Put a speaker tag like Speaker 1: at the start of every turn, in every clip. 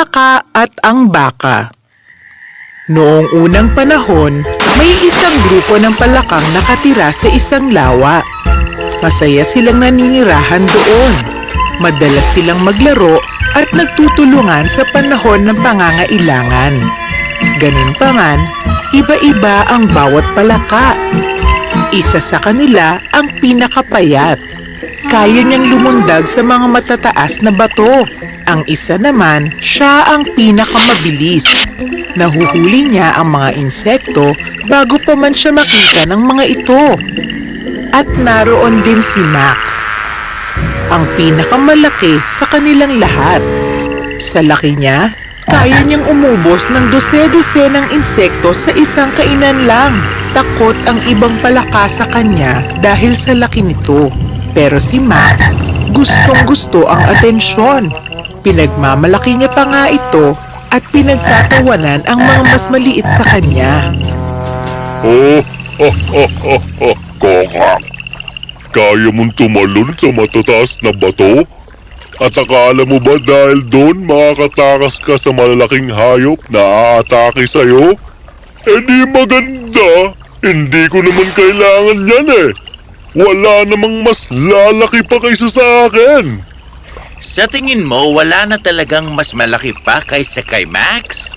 Speaker 1: palaka at ang baka. Noong unang panahon, may isang grupo ng palakang nakatira sa isang lawa. Masaya silang naninirahan doon. Madalas silang maglaro at nagtutulungan sa panahon ng pangangailangan. Ganun pa man, iba-iba ang bawat palaka. Isa sa kanila ang pinakapayat. Kaya niyang lumundag sa mga matataas na bato. Ang isa naman, siya ang pinakamabilis. Nahuhuli niya ang mga insekto bago pa man siya makita ng mga ito. At naroon din si Max. Ang pinakamalaki sa kanilang lahat. Sa laki niya, kaya niyang umubos ng dose-dose ng insekto sa isang kainan lang. Takot ang ibang palaka sa kanya dahil sa laki nito. Pero si Max, gustong gusto ang atensyon. Pinagmamalaki niya pa nga ito at pinagtatawanan ang mga mas maliit sa kanya.
Speaker 2: Oh, ha, ha, ha. Kokak. Kaya mong tumalon sa matataas na bato? At akala mo ba dahil doon makakatakas ka sa malalaking hayop na aatake sa'yo? Eh di maganda. Hindi ko naman kailangan yan eh. Wala namang mas lalaki pa kaysa sa akin.
Speaker 3: Sa tingin mo, wala na talagang mas malaki pa kaysa kay Max?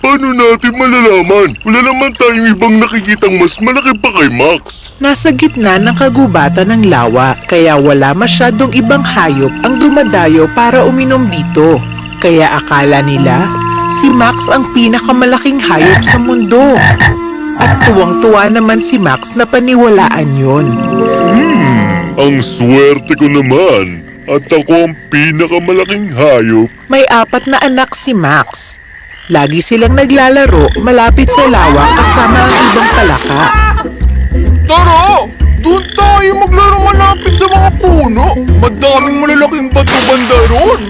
Speaker 2: Paano natin malalaman? Wala naman tayong ibang nakikitang mas malaki pa kay Max.
Speaker 1: Nasa gitna ng kagubatan ng lawa kaya wala masyadong ibang hayop ang dumadayo para uminom dito. Kaya akala nila si Max ang pinakamalaking hayop sa mundo. At tuwang-tuwa naman si Max na paniwalaan yun.
Speaker 2: Ang swerte ko naman. At ako ang pinakamalaking hayop.
Speaker 1: May apat na anak si Max. Lagi silang naglalaro malapit sa lawa kasama ang ibang palaka.
Speaker 4: Tara! Doon tayo maglaro malapit sa mga puno. Madaming malalaking bato banda ron.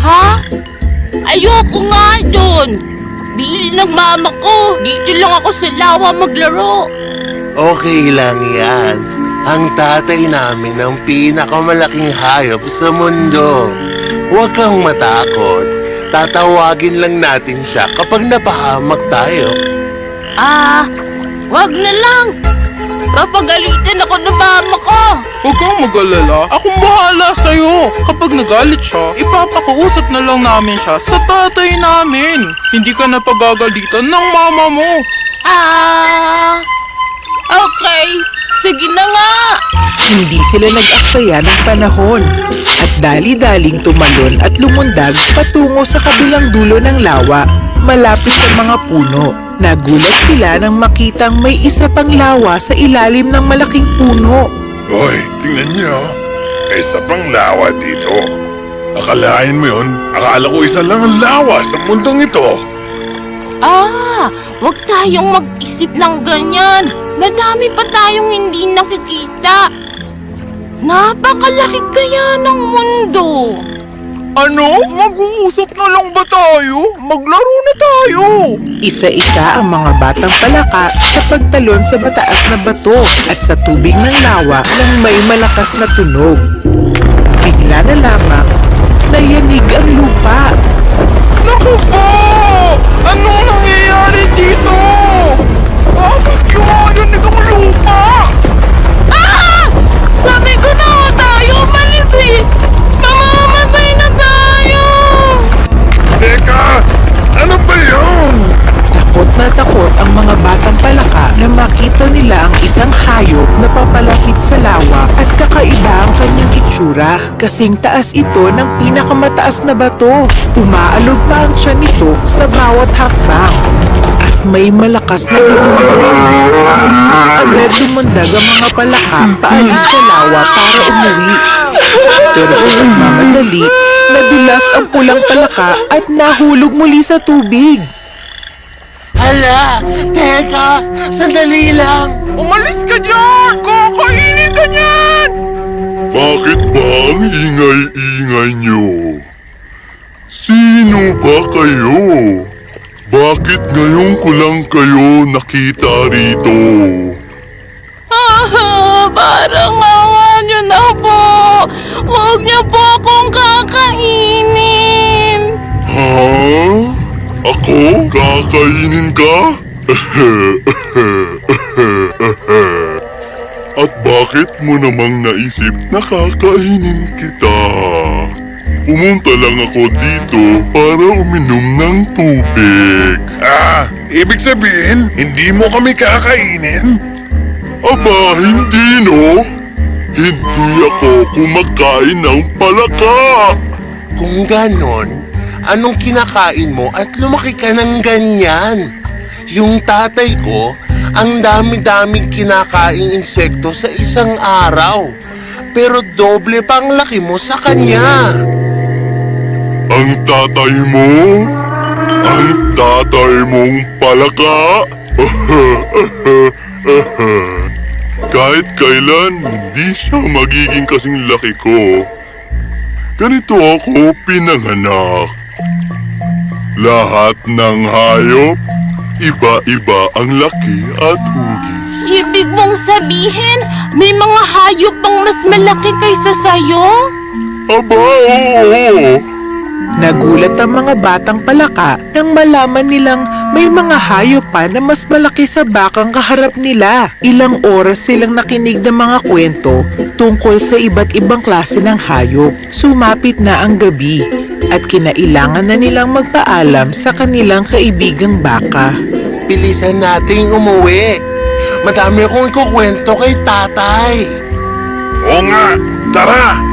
Speaker 5: Ha? Ayoko nga doon. Bili ng mama ko. Dito lang ako sa lawa maglaro.
Speaker 6: Okay lang yan. Ang tatay namin ang pinakamalaking hayop sa mundo. Huwag kang matakot. Tatawagin lang natin siya kapag napahamak tayo.
Speaker 5: Ah, wag na lang. Papagalitan ako ng mama ko.
Speaker 4: Huwag kang mag-alala. Akong bahala sa'yo. Kapag nagalit siya, ipapakausap na lang namin siya sa tatay namin. Hindi ka na pagagalitan ng mama mo.
Speaker 5: Ah, okay. Sige na nga.
Speaker 1: Hindi sila nag-aksaya ng panahon at dali-daling tumalon at lumundag patungo sa kabilang dulo ng lawa malapit sa mga puno. Nagulat sila nang makitang may isa pang lawa sa ilalim ng malaking puno.
Speaker 2: Hoy, tingnan niyo. May isa pang lawa dito. Akalain mo yun? Akala ko isa lang ang lawa sa mundong ito.
Speaker 5: Ah, wag tayong mag-isip ng ganyan. Madami pa tayong hindi nakikita. Napakalaki kaya ng mundo.
Speaker 4: Ano? Mag-uusap na lang ba tayo? Maglaro na tayo.
Speaker 1: Isa-isa ang mga batang palaka sa pagtalon sa mataas na bato at sa tubig ng lawa nang may malakas na tunog. Bigla na lamang, nayanig ang lupa.
Speaker 4: Naku po! Anong nangyayari dito? Lupa?
Speaker 5: Ah! Sabi ko na nga tayo, malis eh! Mamamatay na tayo!
Speaker 2: Teka! Ano ba yun?
Speaker 1: Takot na takot ang mga batang palaka na makita nila ang isang hayop na papalapit sa lawa at kakaiba ang kanyang itsura. Kasing taas ito ng pinakamataas na bato. Umaalog pa ang siya nito sa bawat hakbang. At may malakas na tumunog. Agad lumundag ang mga palaka paalis sa lawa para umuwi. Pero sa pagmamadali, nadulas ang pulang palaka at nahulog muli sa tubig.
Speaker 6: Hala! Teka! Sandali lang!
Speaker 4: Umalis ka dyan! Kakainin ka niyan!
Speaker 2: Bakit ba ang ingay-ingay niyo? Sino ba kayo? Bakit ngayon ko lang kayo nakita rito?
Speaker 5: Ah, parang awa niyo na po. Huwag niyo po akong kakainin.
Speaker 2: Ako? Kakainin ka? At bakit mo namang naisip na kakainin kita? Pumunta lang ako dito para uminom ng tubig. Ah, ibig sabihin, hindi mo kami kakainin? Aba, hindi no. Hindi ako kumakain ng palaka.
Speaker 6: Kung ganon, anong kinakain mo at lumaki ka ng ganyan? Yung tatay ko, ang dami-daming kinakain insekto sa isang araw. Pero doble pang laki mo sa kanya.
Speaker 2: Ang tatay mo? Ang tatay mong palaka? Kahit kailan, hindi siya magiging kasing laki ko. Ganito ako pinanganak. Lahat ng hayop, iba-iba ang laki at hugis.
Speaker 5: Ibig mong sabihin, may mga hayop pang mas malaki kaysa sayo?
Speaker 2: Aba, oo!
Speaker 1: Nagulat ang mga batang palaka nang malaman nilang may mga hayop pa na mas malaki sa bakang kaharap nila. Ilang oras silang nakinig ng mga kwento tungkol sa iba't ibang klase ng hayop. Sumapit na ang gabi at kinailangan na nilang magpaalam sa kanilang kaibigang baka.
Speaker 6: Bilisan nating umuwi. Madami akong ikukwento kay tatay.
Speaker 2: Oo nga, tara!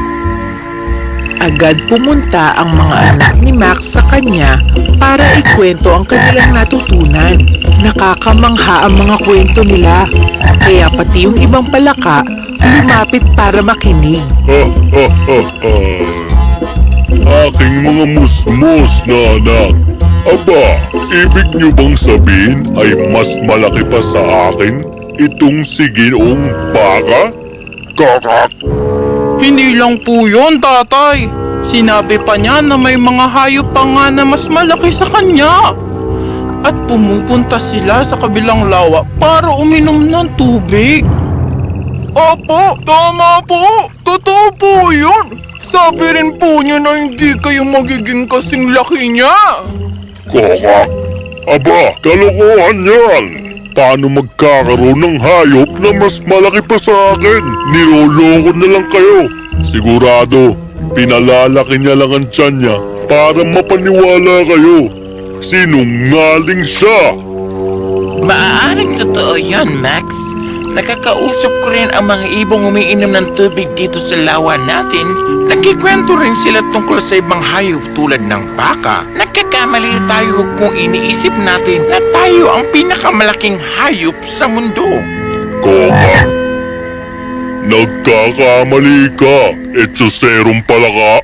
Speaker 1: Agad pumunta ang mga anak ni Max sa kanya para ikwento ang kanilang natutunan. Nakakamangha ang mga kwento nila, kaya pati yung ibang palaka lumapit para makinig.
Speaker 2: Ha, ha, ha, ha. Aking mga musmos na anak. Aba, ibig niyo bang sabihin ay mas malaki pa sa akin itong siginoong baka? Kakak!
Speaker 4: Hindi lang po yun, tatay. Sinabi pa niya na may mga hayop pa nga na mas malaki sa kanya. At pumupunta sila sa kabilang lawa para uminom ng tubig. Opo, tama po. Totoo po yun. Sabi rin po niya na hindi kayo magiging kasing laki niya.
Speaker 2: Kakak! Aba, kalokohan yan! Paano magkakaroon ng hayop na mas malaki pa sa akin? Niloloko na lang kayo. Sigurado, pinalalaki niya lang ang tiyan niya para mapaniwala kayo. Sinungaling siya!
Speaker 3: Maaaring totoo yon, Max. Nakakausap ko rin ang mga ibong umiinom ng tubig dito sa lawa natin. Nagkikwento rin sila tungkol sa ibang hayop tulad ng baka. Nagkakamali tayo kung iniisip natin na tayo ang pinakamalaking hayop sa mundo.
Speaker 2: Kakak! Nagkakamali ka! Etsoserong pala ka!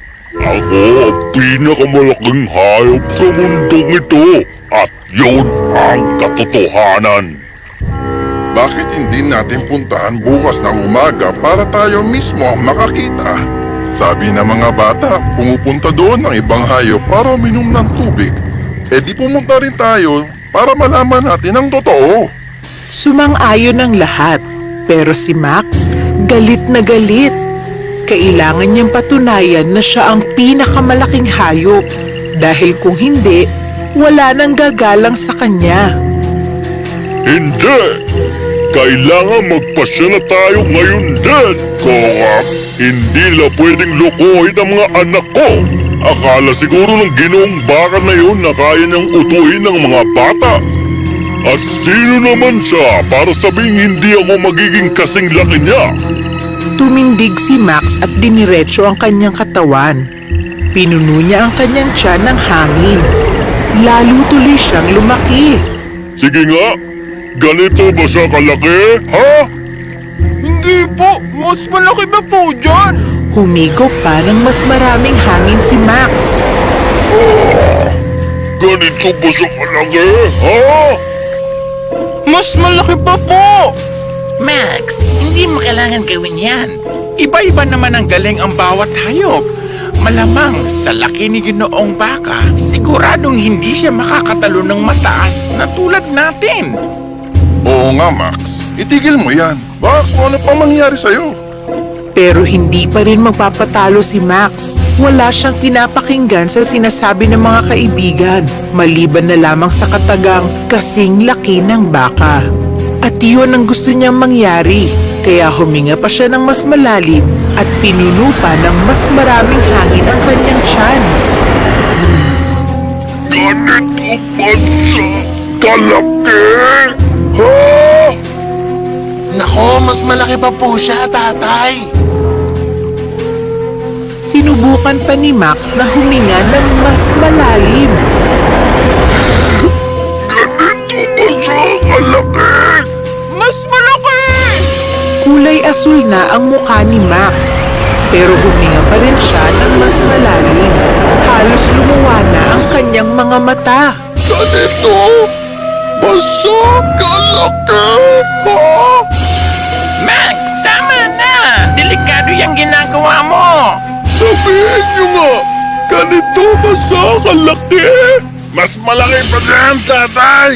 Speaker 2: Ako ang pinakamalaking hayop sa mundong ito! At yun ang katotohanan!
Speaker 7: Bakit hindi natin puntahan bukas ng umaga para tayo mismo ang makakita? Sabi ng mga bata, pumupunta doon ng ibang hayop para uminom ng tubig. E di pumunta rin tayo para malaman natin ang totoo.
Speaker 1: Sumang-ayon ang lahat, pero si Max galit na galit. Kailangan niyang patunayan na siya ang pinakamalaking hayop dahil kung hindi, wala nang gagalang sa kanya.
Speaker 2: Hindi! Kailangan magpasya na tayo ngayon din, Kokak! Hindi la pwedeng lukuhin ang mga anak ko! Akala siguro ng ginoong baka na yun na kaya niyang utuhin ng mga bata! At sino naman siya para sabing hindi ako magiging kasing laki niya?
Speaker 1: Tumindig si Max at diniretso ang kanyang katawan. Pinuno niya ang kanyang tiyan ng hangin. Lalo tuloy siyang lumaki.
Speaker 2: Sige nga, ganito ba siya kalaki, ha?
Speaker 4: Hindi po, mas malaki ba po dyan?
Speaker 1: Humigop pa ng mas maraming hangin si Max.
Speaker 2: Ganito ba siya kalaki, ha?
Speaker 4: Mas malaki pa po.
Speaker 3: Max, hindi mo kailangan gawin yan. Iba-iba naman ang galing ang bawat hayop. Malamang sa laki ni Ginoong Baka, siguradong hindi siya makakatalo ng mataas na tulad natin.
Speaker 7: Oo nga Max, itigil mo yan. Baka kung ano pa mangyari sa'yo.
Speaker 1: Pero hindi pa rin magpapatalo si Max. Wala siyang pinapakinggan sa sinasabi ng mga kaibigan, maliban na lamang sa katagang kasing laki ng baka. At iyon ang gusto niyang mangyari, kaya huminga pa siya ng mas malalim at pinuno pa ng mas maraming hangin ang kanyang tiyan.
Speaker 2: Ganito ba siya kalaki? Ha?
Speaker 6: Nako, mas malaki pa po siya, tatay.
Speaker 1: Sinubukan pa ni Max na huminga ng mas malalim.
Speaker 2: Ganito ba siya kalaki?
Speaker 4: Mas malaki!
Speaker 1: Kulay asul na ang mukha ni Max. Pero huminga pa rin siya ng mas malalim. Halos lumuwa na ang kanyang mga mata.
Speaker 2: Ganito ba siya kalaki? Ha?
Speaker 3: Max, tama na! Delikado yung ginagawa mo!
Speaker 2: Sabihin niyo nga, ganito ba siya kalaki? Mas malaki pa dyan, tatay!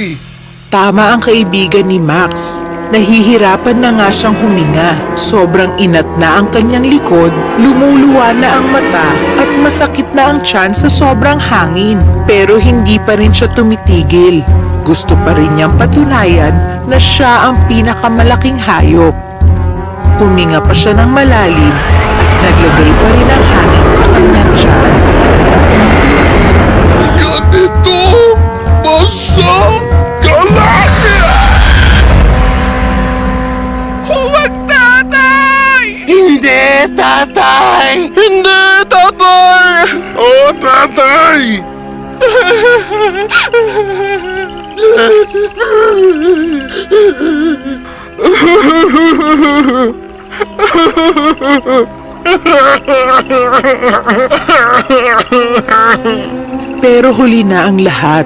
Speaker 1: Tama ang kaibigan ni Max. Nahihirapan na nga siyang huminga. Sobrang inat na ang kanyang likod, lumuluwa na ang mata at masakit na ang tiyan sa sobrang hangin. Pero hindi pa rin siya tumitigil. Gusto pa rin niyang patunayan na siya ang pinakamalaking hayop. Huminga pa siya ng malalim naglagay pa rin ang hangin sa kanyang tiyan.
Speaker 2: Ganito ba siya kalaki?
Speaker 4: Huwag tatay!
Speaker 6: Hindi, tatay!
Speaker 4: Hindi, tatay!
Speaker 2: Oo, tatay!
Speaker 1: Pero huli na ang lahat.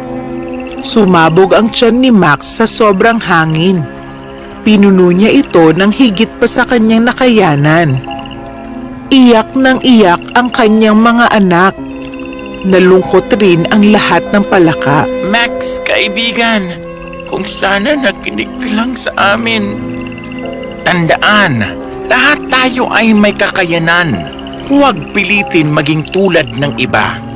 Speaker 1: Sumabog ang tiyan ni Max sa sobrang hangin. Pinuno niya ito ng higit pa sa kanyang nakayanan. Iyak ng iyak ang kanyang mga anak. Nalungkot rin ang lahat ng palaka.
Speaker 3: Max, kaibigan, kung sana nakinig ka lang sa amin. Tandaan, lahat tayo ay may kakayanan. Huwag pilitin maging tulad ng iba.